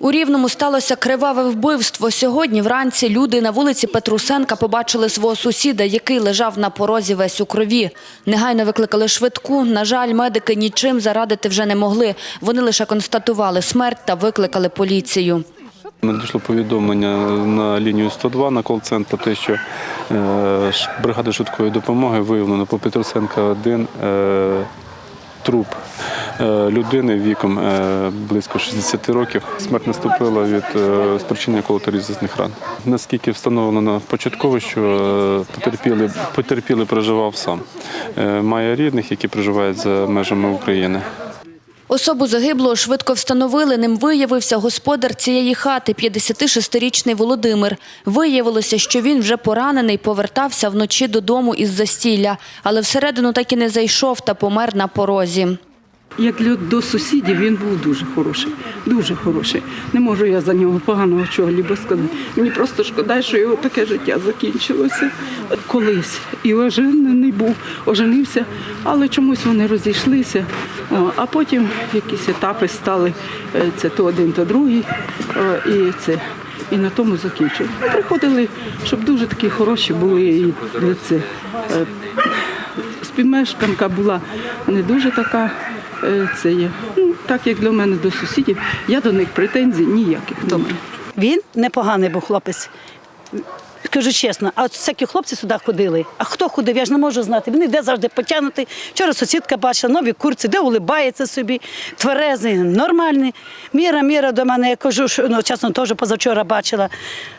У Рівному сталося криваве вбивство. Сьогодні вранці люди на вулиці Петрусенка побачили свого сусіда, який лежав на порозі весь у крові. Негайно викликали швидку. На жаль, медики нічим зарадити вже не могли. Вони лише констатували смерть та викликали поліцію. Надійшло повідомлення на лінію 102 на кол-центр, те, що е, бригада швидкої допомоги виявлено по Петросенка 1 е, труп людини віком е, близько 60 років. Смерть наступила від е, спричинення колоторізисних ран. Наскільки встановлено початково, що е, потерпілий, потерпілий проживав сам. Е, має рідних, які проживають за межами України. Особу загиблого швидко встановили. Ним виявився господар цієї хати, 56-річний Володимир. Виявилося, що він вже поранений, повертався вночі додому із застілля, але всередину так і не зайшов та помер на порозі. Як для до сусідів він був дуже хороший, дуже хороший. Не можу я за нього поганого чого-либо сказати. Мені просто шкода, що його таке життя закінчилося. Колись і оженений був, оженився, але чомусь вони розійшлися. А потім якісь етапи стали е, це то один, то другий. І це. І на тому закінчили. Приходили, щоб дуже такі хороші були і це. е, співмешканка була не дуже така. Е, Це є. Ну, так як для мене до сусідів, я до них претензій ніяких не маю. Він непоганий був хлопець. Скажу чесно, а от всякі хлопці сюди ходили. А хто ходив, я ж не можу знати. Він йде завжди потягнутий. Вчора сусідка бачила нові курці, де улибається собі, тверезий, нормальний. Міра, міра до мене, я кажу, що ну, чесно, теж позавчора бачила.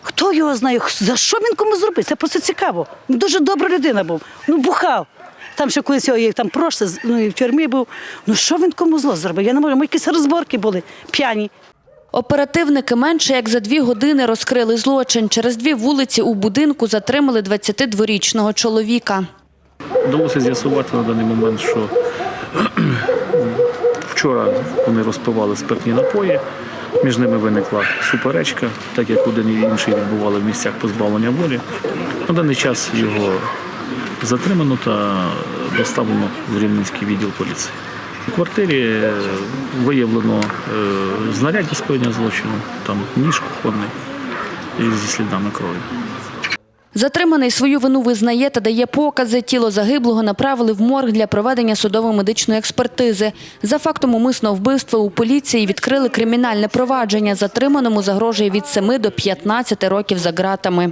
Хто його знає, за що він кому зробив? Це просто цікаво. Дуже добра людина був. Ну, бухав. Там ще колись його там прошле, ну і в тюрмі був. Ну що він кому зло зробив? Я не можу, Ми якісь розборки були, п'яні. Оперативники менше як за дві години розкрили злочин. Через дві вулиці у будинку затримали 22-річного чоловіка. Вдалося з'ясувати на даний момент, що вчора вони розпивали спиртні напої. Між ними виникла суперечка, так як один і інший відбували в місцях позбавлення волі. На даний час його затримано та доставлено в Рівненський відділ поліції. У квартирі е, виявлено е, знаряддя скоєння злочину, там ніж кухонний зі слідами крові. Затриманий свою вину визнає та дає покази. Тіло загиблого направили в морг для проведення судово-медичної експертизи. За фактом умисного вбивства у поліції відкрили кримінальне провадження. Затриманому загрожує від 7 до 15 років за ґратами.